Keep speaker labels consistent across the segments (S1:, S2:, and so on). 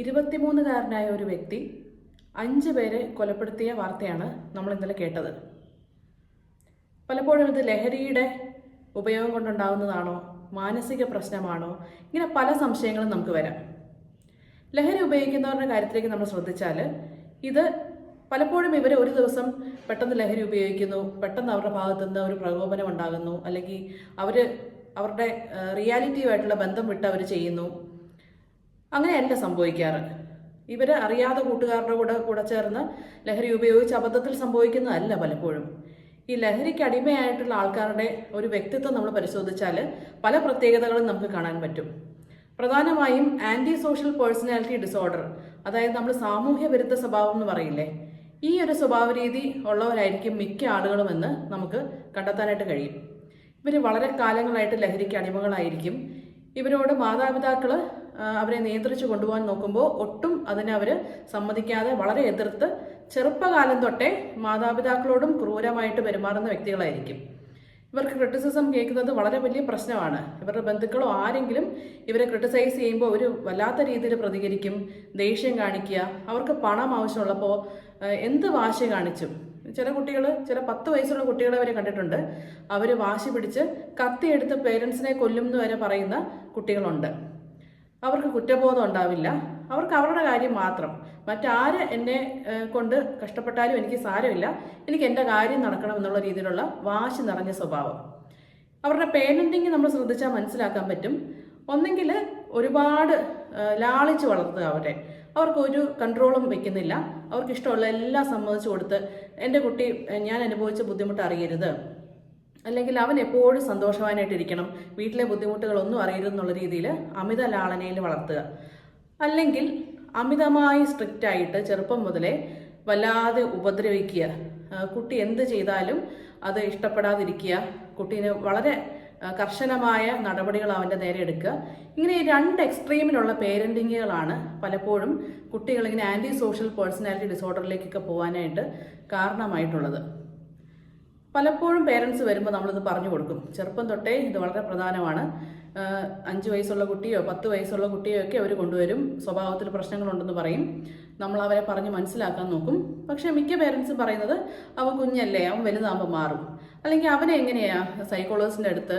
S1: ഇരുപത്തിമൂന്നുകാരനായ ഒരു വ്യക്തി അഞ്ച് പേരെ കൊലപ്പെടുത്തിയ വാർത്തയാണ് നമ്മൾ ഇന്നലെ കേട്ടത്. പലപ്പോഴും ഇത് ലഹരിയുടെ ഉപയോഗം കൊണ്ടുണ്ടാകുന്നതാണോ മാനസിക പ്രശ്നമാണോ? ഇങ്ങനെ പല സംശയങ്ങളും നമുക്ക് വരാം. ലഹരി ഉപയോഗിക്കുന്നവരുടെ കാര്യത്തിലേക്ക് നമ്മൾ ശ്രദ്ധിച്ചാൽ ഇത് പലപ്പോഴും ഇവർ ഒരു ദിവസം പെട്ടെന്ന് ലഹരി ഉപയോഗിക്കുന്നു പെട്ടെന്ന് അവരുടെ ഭാഗത്തു നിന്ന് ഒരു പ്രകോപനം ഉണ്ടാകുന്നു അല്ലെങ്കിൽ അവർ അവരുടെ റിയാലിറ്റിയുമായിട്ടുള്ള ബന്ധം വിട്ട് അവർ ചെയ്യുന്നു. അങ്ങനെയല്ല സംഭവിക്കാറ്. ഇവർ അറിയാതെ കൂട്ടുകാരുടെ കൂടെ കൂടെ ചേർന്ന് ലഹരി ഉപയോഗിച്ച് അബദ്ധത്തിൽ സംഭവിക്കുന്നതല്ല പലപ്പോഴും. ഈ ലഹരിക്ക് അടിമയായിട്ടുള്ള ആൾക്കാരുടെ ഒരു വ്യക്തിത്വം നമ്മൾ പരിശോധിച്ചാൽ പല പ്രത്യേകതകളും നമുക്ക് കാണാൻ പറ്റും. പ്രധാനമായും ആന്റി സോഷ്യൽ പേഴ്സണാലിറ്റി ഡിസോർഡർ അതായത് നമ്മൾ സാമൂഹ്യ വിരുദ്ധ സ്വഭാവം എന്ന് പറയില്ലേ? ഈ ഒരു സ്വഭാവ രീതി ഉള്ളവരായിരിക്കും മിക്ക ആളുകളുമെന്ന് നമുക്ക് കണ്ടെത്താനായിട്ട് കഴിയും. ഇവർ വളരെ കാലങ്ങളായിട്ട് ലഹരിക്ക് അടിമകളായിരിക്കും. ഇവരോട് മാതാപിതാക്കൾ അവരെ നിയന്ത്രിച്ചു കൊണ്ടുപോകാൻ നോക്കുമ്പോൾ ഒട്ടും അതിനെ അവർ സമ്മതിക്കാതെ വളരെ എതിർത്ത് ചെറുപ്പകാലം തൊട്ടേ മാതാപിതാക്കളോടും ക്രൂരമായിട്ട് പെരുമാറുന്ന വ്യക്തികളായിരിക്കും. ഇവർക്ക് ക്രിറ്റിസിസം കേൾക്കുന്നത് വളരെ വലിയ പ്രശ്നമാണ്. ഇവരുടെ ബന്ധുക്കളോ ആരെങ്കിലും ഇവരെ ക്രിട്ടിസൈസ് ചെയ്യുമ്പോൾ ഒരു വല്ലാത്ത രീതിയിൽ പ്രതികരിക്കും ദേഷ്യം കാണിക്കുക അവർക്ക് പണം ആവശ്യമുള്ളപ്പോൾ എന്ത് വാശി കാണിച്ചും. ചില കുട്ടികൾ ചില പത്ത് വയസ്സുള്ള കുട്ടികളെ വരെ കണ്ടിട്ടുണ്ട്. അവർ വാശി പിടിച്ച് കത്തിയെടുത്ത് പേരൻസിനെ കൊല്ലും എന്ന് വരെ പറയുന്ന കുട്ടികളുണ്ട്. അവർക്ക് കുറ്റബോധം ഉണ്ടാവില്ല. അവർക്ക് അവരുടെ കാര്യം മാത്രം. മറ്റാര് എന്നെ കൊണ്ട് കഷ്ടപ്പെട്ടാലും എനിക്ക് സാരമില്ല. എനിക്ക് എന്റെ കാര്യം നടക്കണം എന്നുള്ള രീതിയിലുള്ള വാശി നിറഞ്ഞ സ്വഭാവം. അവരുടെ പേരന്റിങ് നമ്മൾ ശ്രദ്ധിച്ചാൽ മനസ്സിലാക്കാൻ പറ്റും. ഒന്നെങ്കിൽ ഒരുപാട് ലാളിച്ച് വളർത്തുക അവരെ. അവർക്കൊരു കൺട്രോളും വെക്കുന്നില്ല. അവർക്ക് ഇഷ്ടമുള്ള എല്ലാം സമ്മതിച്ചു കൊടുത്ത് എന്റെ കുട്ടി ഞാൻ അനുഭവിച്ച ബുദ്ധിമുട്ട് അറിയരുത്. അല്ലെങ്കിൽ അവൻ എപ്പോഴും സന്തോഷവാനായിട്ടിരിക്കണം വീട്ടിലെ ബുദ്ധിമുട്ടുകളൊന്നും അറിയരുതെന്നുള്ള രീതിയിൽ അമിത ലാളനയിൽ വളർത്തുക. അല്ലെങ്കിൽ അമിതമായി സ്ട്രിക്റ്റ് ആയിട്ട് ചെറുപ്പം മുതലേ വല്ലാതെ ഉപദ്രവിക്കുക. കുട്ടി എന്ത് ചെയ്താലും അത് ഇഷ്ടപ്പെടാതിരിക്കുക. കുട്ടീനെ വളരെ കർശനമായ നടപടികൾ അവന്റെ നേരെ എടുക്കുക. ഇങ്ങനെ രണ്ട് എക്സ്ട്രീമിലുള്ള പേരന്റിങ്ങുകളാണ് പലപ്പോഴും കുട്ടികൾ ഇങ്ങനെ ആന്റി സോഷ്യൽ പേഴ്സണാലിറ്റി ഡിസോർഡറിലേക്കൊക്കെ പോകാനായിട്ട് കാരണമായിട്ടുള്ളത്. പലപ്പോഴും പേരൻസ് വരുമ്പോൾ നമ്മളിത് പറഞ്ഞു കൊടുക്കും. ചെറുപ്പം തൊട്ടേ ഇത് വളരെ പ്രധാനമാണ്. അഞ്ച് വയസ്സുള്ള കുട്ടിയോ പത്ത് വയസ്സുള്ള കുട്ടിയോ ഒക്കെ അവർ കൊണ്ടുവരും. സ്വഭാവത്തിൽ പ്രശ്നങ്ങളുണ്ടെന്ന് പറയും. നമ്മൾ അവരെ പറഞ്ഞ് മനസ്സിലാക്കാൻ നോക്കും. പക്ഷേ മിക്ക പേരൻസും പറയുന്നത് അവൻ കുഞ്ഞല്ലേ അവൻ വലുതാകുമ്പോൾ മാറും. അല്ലെങ്കിൽ അവനെ എങ്ങനെയാ സൈക്കോളജിസ്റ്റിന്റെ അടുത്ത്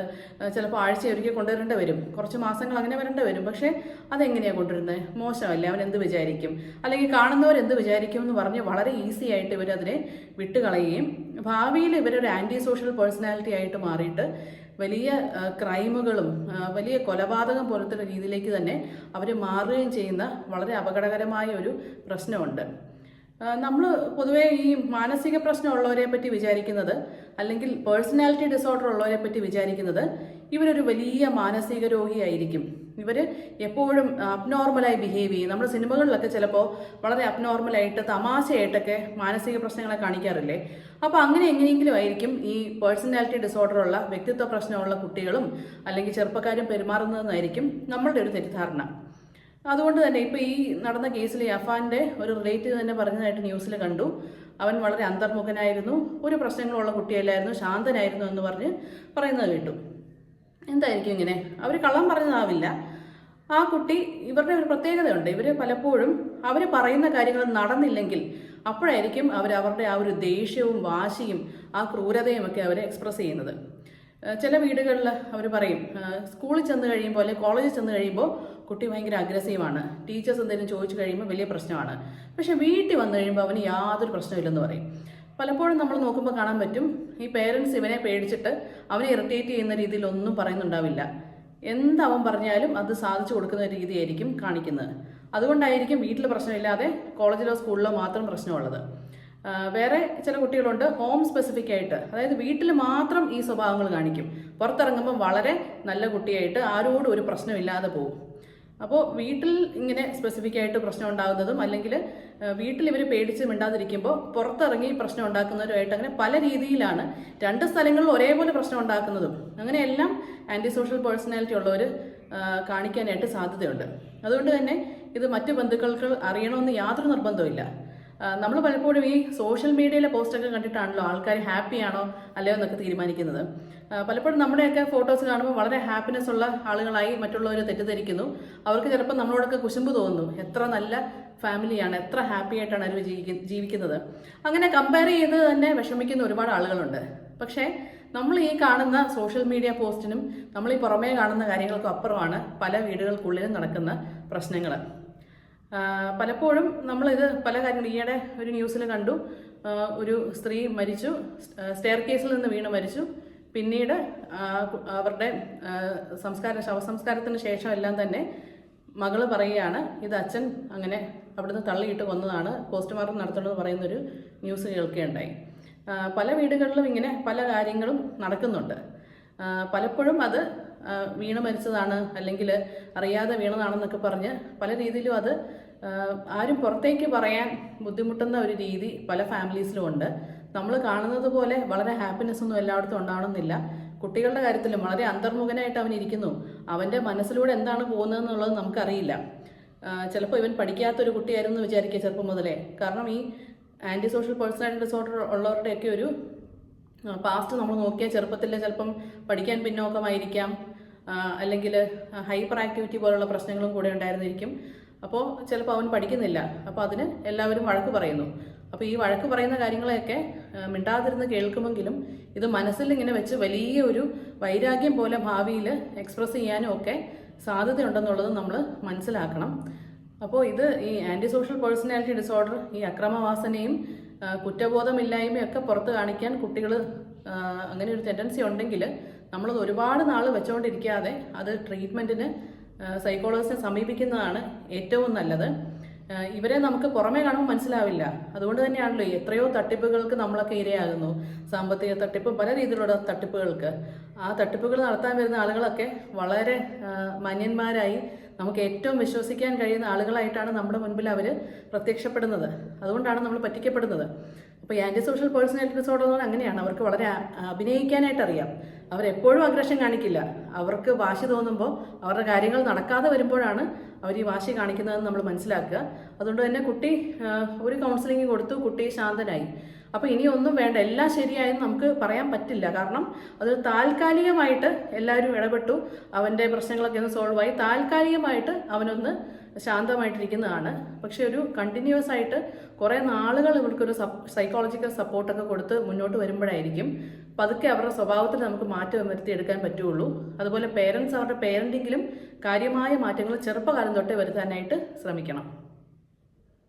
S1: ചിലപ്പോൾ ആഴ്ച ഒരിക്കൽ കൊണ്ടുവരേണ്ടി വരും. കുറച്ച് മാസങ്ങൾ അങ്ങനെ വരേണ്ടി വരും. പക്ഷേ അതെങ്ങനെയാണ് കൊണ്ടുവരുന്നത് മോശമല്ലേ? അവൻ എന്ത് വിചാരിക്കും? അല്ലെങ്കിൽ കാണുന്നവർ എന്ത് വിചാരിക്കും എന്ന് പറഞ്ഞ് വളരെ ഈസി ആയിട്ട് ഇവരതിനെ വിട്ടുകളയുകയും ഭാവിയിൽ ഇവരൊരു ആന്റി സോഷ്യൽ പേഴ്സണാലിറ്റി ആയിട്ട് മാറിയിട്ട് വലിയ ക്രൈമുകളും വലിയ കൊലപാതകം പോലത്തെ രീതിയിലേക്ക് തന്നെ അവർ മാറുകയും ചെയ്യുന്ന വളരെ അപകടകരമായ ഒരു പ്രശ്നമുണ്ട്. നമ്മൾ പൊതുവേ ഈ മാനസിക പ്രശ്നമുള്ളവരെ പറ്റി വിചാരിക്കുന്നത് അല്ലെങ്കിൽ പേഴ്സണാലിറ്റി ഡിസോർഡർ ഉള്ളവരെ പറ്റി വിചാരിക്കുന്നത് ഇവരൊരു വലിയ മാനസിക രോഗിയായിരിക്കും. ഇവർ എപ്പോഴും അബ്നോർമലായി ബിഹേവ് ചെയ്യും. നമ്മുടെ സിനിമകളിലൊക്കെ ചിലപ്പോൾ വളരെ അബ്നോർമലായിട്ട് തമാശയായിട്ടൊക്കെ മാനസിക പ്രശ്നങ്ങളെ കാണിക്കാറില്ലേ? അപ്പോൾ അങ്ങനെ എങ്ങനെയെങ്കിലും ആയിരിക്കും ഈ പേഴ്സണാലിറ്റി ഡിസോർഡർ ഉള്ള വ്യക്തിത്വ പ്രശ്നമുള്ള കുട്ടികളും അല്ലെങ്കിൽ ചെറുപ്പക്കാരും പെരുമാറുന്നതെന്നായിരിക്കും നമ്മളുടെ ഒരു തെറ്റിദ്ധാരണ. അതുകൊണ്ട് തന്നെ ഇപ്പോൾ ഈ നടന്ന കേസിൽ അഫാന്റെ ഒരു റിലേറ്റീവ് തന്നെ പറഞ്ഞതായിട്ട് ന്യൂസിൽ കണ്ടു. അവൻ വളരെ അന്തർമുഖനായിരുന്നു. ഒരു പ്രശ്നങ്ങളുള്ള കുട്ടിയല്ലായിരുന്നു. ശാന്തനായിരുന്നു എന്ന് പറഞ്ഞ് പറയുന്നത് കേട്ടു. എന്തായിരിക്കും ഇങ്ങനെ? അവർ കള്ളം പറഞ്ഞതാവില്ല. ആ കുട്ടി ഇവരുടെ ഒരു പ്രത്യേകതയുണ്ട്. ഇവർ പലപ്പോഴും അവർ പറയുന്ന കാര്യങ്ങൾ നടന്നില്ലെങ്കിൽ അപ്പോഴായിരിക്കും അവർ അവരുടെ ആ ഒരു ദേഷ്യവും വാശിയും ആ ക്രൂരതയും ഒക്കെ അവർ എക്സ്പ്രസ് ചെയ്യുന്നത്. ചില വീടുകളിൽ അവർ പറയും സ്കൂളിൽ ചെന്ന് കഴിയുമ്പോൾ അല്ലെങ്കിൽ കോളേജിൽ ചെന്ന് കഴിയുമ്പോൾ കുട്ടി ഭയങ്കര അഗ്രസീവാണ് ടീച്ചേഴ്സ് എന്തെങ്കിലും ചോദിച്ചു കഴിയുമ്പോൾ വലിയ പ്രശ്നമാണ്. പക്ഷെ വീട്ടിൽ വന്നു കഴിയുമ്പോൾ അവന് യാതൊരു പ്രശ്നമില്ലെന്ന് പറയും. പലപ്പോഴും നമ്മൾ നോക്കുമ്പോൾ കാണാൻ പറ്റും ഈ പേരൻസ് ഇവനെ പേടിച്ചിട്ട് അവനെ ഇറിറ്റേറ്റ് ചെയ്യുന്ന രീതിയിലൊന്നും പറയുന്നുണ്ടാവില്ല. എന്തവൻ പറഞ്ഞാലും അത് സാധിച്ചു കൊടുക്കുന്ന രീതിയായിരിക്കും കാണിക്കുന്നത്. അതുകൊണ്ടായിരിക്കും വീട്ടിൽ പ്രശ്നമില്ലാതെ കോളേജിലോ സ്കൂളിലോ മാത്രം പ്രശ്നമുള്ളത്. വേറെ ചില കുട്ടികളുണ്ട് ഹോം സ്പെസിഫിക് ആയിട്ട്. അതായത് വീട്ടിൽ മാത്രം ഈ സ്വഭാവങ്ങൾ കാണിക്കും. പുറത്തിറങ്ങുമ്പോൾ വളരെ നല്ല കുട്ടിയായിട്ട് ആരോടും ഒരു പ്രശ്നമില്ലാതെ പോകും. അപ്പോൾ വീട്ടിൽ ഇങ്ങനെ സ്പെസിഫിക് ആയിട്ട് പ്രശ്നം ഉണ്ടാകുന്നതും അല്ലെങ്കിൽ വീട്ടിൽ ഇവർ പേടിച്ച് മിണ്ടാതിരിക്കുമ്പോൾ പുറത്തിറങ്ങി പ്രശ്നം ഉണ്ടാക്കുന്നവരുമായിട്ട് അങ്ങനെ പല രീതിയിലാണ് രണ്ട് സ്ഥലങ്ങളിൽ ഒരേപോലെ പ്രശ്നം ഉണ്ടാക്കുന്നതും. അങ്ങനെയെല്ലാം ആന്റി സോഷ്യൽ പേഴ്സണാലിറ്റി ഉള്ളവർ കാണിക്കാനായിട്ട് സാധ്യതയുണ്ട്. അതുകൊണ്ട് തന്നെ ഇത് മറ്റു ബന്ധുക്കൾക്ക് അറിയണമെന്ന് യാതൊരു നിർബന്ധവുമില്ല. നമ്മൾ പലപ്പോഴും ഈ സോഷ്യൽ മീഡിയയിലെ പോസ്റ്റൊക്കെ കണ്ടിട്ടാണല്ലോ ആൾക്കാർ ഹാപ്പിയാണോ അല്ലയോ എന്നൊക്കെ തീരുമാനിക്കുന്നത്. പലപ്പോഴും നമ്മുടെയൊക്കെ ഫോട്ടോസ് കാണുമ്പോൾ വളരെ ഹാപ്പിനെസ് ഉള്ള ആളുകളായി മറ്റുള്ളവർ തെറ്റിദ്ധരിക്കുന്നു. അവർക്ക് ചിലപ്പോൾ നമ്മളോടൊക്കെ കുശുമ്പ് തോന്നുന്നു. എത്ര നല്ല ഫാമിലിയാണ് എത്ര ഹാപ്പി ആയിട്ടാണ് അവർ ജീവിക്ക- ജീവിക്കുന്നത്. അങ്ങനെ കമ്പയർ ചെയ്ത് തന്നെ വിഷമിക്കുന്ന ഒരുപാട് ആളുകളുണ്ട്. പക്ഷേ നമ്മൾ ഈ കാണുന്ന സോഷ്യൽ മീഡിയ പോസ്റ്റിനും നമ്മൾ ഈ പുറമേ കാണുന്ന കാര്യങ്ങൾക്കും അപ്പുറമാണ് പല വീടുകൾക്കുള്ളിലും നടക്കുന്ന പ്രശ്നങ്ങൾ പലപ്പോഴും നമ്മളിത് പല കാര്യങ്ങൾ ഈയിടെ ഒരു ന്യൂസിൽ കണ്ടു. ഒരു സ്ത്രീ മരിച്ചു സ്റ്റെയർ കേസിൽ നിന്ന് വീണ് മരിച്ചു. പിന്നീട് അവരുടെ സംസ്കാര ശവസംസ്കാരത്തിന് ശേഷം എല്ലാം തന്നെ മകൾ പറയുകയാണ് ഇത് അച്ഛൻ അങ്ങനെ അവിടുന്ന് തള്ളിയിട്ട് കൊന്നതാണ് പോസ്റ്റ്മോർട്ടം നടത്തണമെന്ന് പറയുന്നൊരു ന്യൂസ് കേൾക്കുകയുണ്ടായി. പല വീടുകളിലും ഇങ്ങനെ പല കാര്യങ്ങളും നടക്കുന്നുണ്ട്. പലപ്പോഴും അത് വീണ് മരിച്ചതാണ് അല്ലെങ്കിൽ അറിയാതെ വീണതാണെന്നൊക്കെ പറഞ്ഞ് പല രീതിയിലും അത് ആരും പുറത്തേക്ക് പറയാൻ ബുദ്ധിമുട്ടുന്ന ഒരു രീതി പല ഫാമിലീസിലും ഉണ്ട്. നമ്മൾ കാണുന്നത് പോലെ വളരെ ഹാപ്പിനെസ് ഒന്നും എല്ലായിടത്തും ഉണ്ടാവണമെന്നില്ല. കുട്ടികളുടെ കാര്യത്തിലും വളരെ അന്തർമുഖനായിട്ട് അവൻ ഇരിക്കുന്നു. അവന്റെ മനസ്സിലൂടെ എന്താണ് പോകുന്നതെന്നുള്ളത് നമുക്കറിയില്ല. ചിലപ്പോൾ ഇവൻ പഠിക്കാത്തൊരു കുട്ടിയായിരുന്നു വിചാരിക്കുക ചെറുപ്പം മുതലേ. കാരണം ഈ ആന്റി സോഷ്യൽ പേഴ്സണാലിറ്റി ഡിസോർഡർ ഉള്ളവരുടെയൊക്കെ ഒരു പാസ്റ്റ് നമ്മൾ നോക്കിയാൽ ചെറുപ്പത്തിൽ ചിലപ്പം പഠിക്കാൻ പിന്നോക്കമായിരിക്കാം. അല്ലെങ്കിൽ ഹൈപ്പർ ആക്ടിവിറ്റി പോലുള്ള പ്രശ്നങ്ങളും കൂടെ ഉണ്ടായിരുന്നിരിക്കും. അപ്പോൾ ചിലപ്പോൾ അവൻ പഠിക്കുന്നില്ല. അപ്പോൾ അതിന് എല്ലാവരും വഴക്ക് പറയുന്നു. അപ്പോൾ ഈ വഴക്ക് പറയുന്ന കാര്യങ്ങളെയൊക്കെ മിണ്ടാതിരുന്ന് കേൾക്കുമെങ്കിലും ഇത് മനസ്സിൽ ഇങ്ങനെ വെച്ച് വലിയ ഒരു വൈരാഗ്യം പോലെ ഭാവിയിൽ എക്സ്പ്രസ് ചെയ്യാനും ഒക്കെ സാധ്യതയുണ്ടെന്നുള്ളത് നമ്മൾ മനസ്സിലാക്കണം. അപ്പോൾ ഇത് ഈ ആന്റി സോഷ്യൽ പേഴ്സണാലിറ്റി ഡിസോർഡർ ഈ അക്രമവാസനയും കുറ്റബോധമില്ലായ്മയും ഒക്കെ പുറത്ത് കാണിക്കാൻ കുട്ടികൾ അങ്ങനെ ഒരു ടെൻഡൻസി ഉണ്ടെങ്കിൽ നമ്മളത് ഒരുപാട് നാൾ വെച്ചുകൊണ്ടിരിക്കാതെ അത് ട്രീറ്റ്മെന്റിന് സൈക്കോളജിസ്റ്റിനെ സമീപിക്കുന്നതാണ് ഏറ്റവും നല്ലത്. ഇവരെ നമുക്ക് പുറമേ കാണുമ്പോൾ മനസ്സിലാവില്ല. അതുകൊണ്ട് തന്നെയാണല്ലോ എത്രയോ തട്ടിപ്പുകൾക്ക് നമ്മളൊക്കെ ഇരയാകുന്നു. സാമ്പത്തിക തട്ടിപ്പ് പല രീതിയിലുള്ള തട്ടിപ്പുകൾക്ക്. ആ തട്ടിപ്പുകൾ നടത്താൻ വരുന്ന ആളുകളൊക്കെ വളരെ മാന്യന്മാരായി നമുക്ക് ഏറ്റവും വിശ്വസിക്കാൻ കഴിയുന്ന ആളുകളായിട്ടാണ് നമ്മുടെ മുൻപിൽ അവർ പ്രത്യക്ഷപ്പെടുന്നത്. അതുകൊണ്ടാണ് നമ്മൾ പറ്റിക്കപ്പെടുന്നത്. അപ്പോൾ ആന്റി സോഷ്യൽ പേഴ്സണാലിറ്റി ഡിസോർഡർ എന്ന് പറഞ്ഞാൽ അങ്ങനെയാണ്. അവർക്ക് വളരെ അഭിനയിക്കാനായിട്ട് അറിയാം. അവരെപ്പോഴും അഗ്രഷൻ കാണിക്കില്ല. അവർക്ക് വാശി തോന്നുമ്പോൾ അവരുടെ കാര്യങ്ങൾ നടക്കാതെ വരുമ്പോഴാണ് അവർ ഈ വാശി കാണിക്കുന്നതെന്ന് നമ്മൾ മനസ്സിലാക്കുക. അതുകൊണ്ട് തന്നെ കുട്ടി ഒരു കൗൺസിലിംഗ് കൊടുത്തു കുട്ടി ശാന്തനായി. അപ്പോൾ ഇനി ഒന്നും വേണ്ട എല്ലാം ശരിയായെന്ന് നമുക്ക് പറയാൻ പറ്റില്ല. കാരണം അത് താൽക്കാലികമായിട്ട് എല്ലാവരും ഇടപെട്ടു. അവന്റെ പ്രശ്നങ്ങളൊക്കെ ഒന്ന് സോൾവായി താൽക്കാലികമായിട്ട് അവനൊന്ന് ശാന്തമായിട്ടിരിക്കുന്നതാണ്. പക്ഷെ ഒരു കണ്ടിന്യൂസ് ആയിട്ട് കുറേ നാളുകൾ ഇവർക്കൊരു സൈക്കോളജിക്കൽ സപ്പോർട്ടൊക്കെ കൊടുത്ത് മുന്നോട്ട് വരുമ്പോഴായിരിക്കും പതുക്കെ അവരുടെ സ്വഭാവത്തിൽ നമുക്ക് മാറ്റം വരുത്തിയെടുക്കാൻ പറ്റുള്ളൂ. അതുപോലെ പേരൻസ് അവരുടെ പേരന്റിങ്ങിലും കാര്യമായ മാറ്റങ്ങൾ ചെറുപ്പകാലം തൊട്ടേ വരുത്താനായിട്ട് ശ്രമിക്കണം.